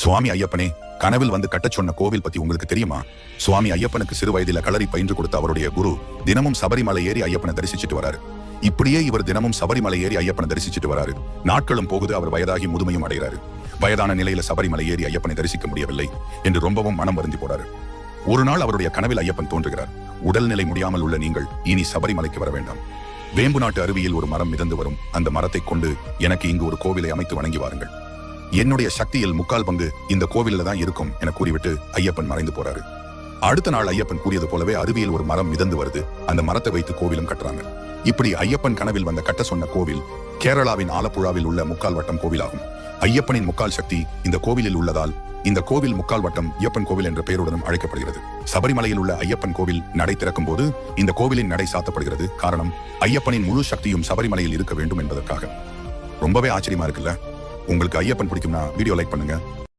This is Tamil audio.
சுவாமி ஐயப்பனே கனவில் வந்து கட்டச் சொன்ன கோவில் பத்தி உங்களுக்கு தெரியுமா? சுவாமி ஐயப்பனுக்கு சிறு வயதில களரி பயின்று கொடுத்த அவருடைய குரு தினமும் சபரிமலை ஏறி ஐயப்பனை தரிசிச்சுட்டு வராரு. இப்படியே இவர் தினமும் சபரிமலை ஏறி ஐயப்பனை தரிசிச்சுட்டு வராரு. நாட்களும் போகுது அவர் வயதாகி முதுமையும் அடைகிறாரு. வயதான நிலையில சபரிமலை ஏறி ஐயப்பனை தரிசிக்க முடியவில்லை என்று ரொம்பவும் மனம் வருந்தி போறாரு. ஒரு நாள் அவருடைய கனவில் ஐயப்பன் தோன்றுகிறார். உடல்நிலை முடியாமல் உள்ள நீங்கள் இனி சபரிமலைக்கு வர வேண்டாம். வேம்பு நாட்டு அருவியில் ஒரு மரம் மிதந்து வரும். அந்த மரத்தை கொண்டு எனக்கு இங்கு ஒரு கோவிலை அமைத்து வணங்கி வாருங்கள். என்னுடைய சக்தியில் முக்கால் பங்கு இந்த கோவிலில் தான் இருக்கும் என கூறிவிட்டு ஐயப்பன் மறைந்து போறாரு. அடுத்த நாள் ஐயப்பன் கூறியது போலவே அருவியில் ஒரு மரம் மிதந்து வருது. அந்த மரத்தை வைத்து கோவிலும் கட்டுறாங்க. இப்படி ஐயப்பன் கனவில் வந்த கட்ட சொன்ன கோவில் கேரளாவின் ஆலப்புழாவில் உள்ள முக்கால் வட்டம் கோவிலாகும். ஐயப்பனின் முக்கால் சக்தி இந்த கோவிலில் உள்ளதால் இந்த கோவில் முக்கால் வட்டம் ஐயப்பன் கோவில் என்ற பெயருடனும் அழைக்கப்படுகிறது. சபரிமலையில் உள்ள ஐயப்பன் கோவில் நடை திறக்கும் போது இந்த கோவிலின் நடை சாத்தப்படுகிறது. காரணம் ஐயப்பனின் முழு சக்தியும் சபரிமலையில் இருக்க வேண்டும் என்பதற்காக. ரொம்பவே ஆச்சரியமா இருக்குல்ல? உங்களுக்கு ஐயப்பன் பிடிக்கும்னா வீடியோ லைக் பண்ணுங்க.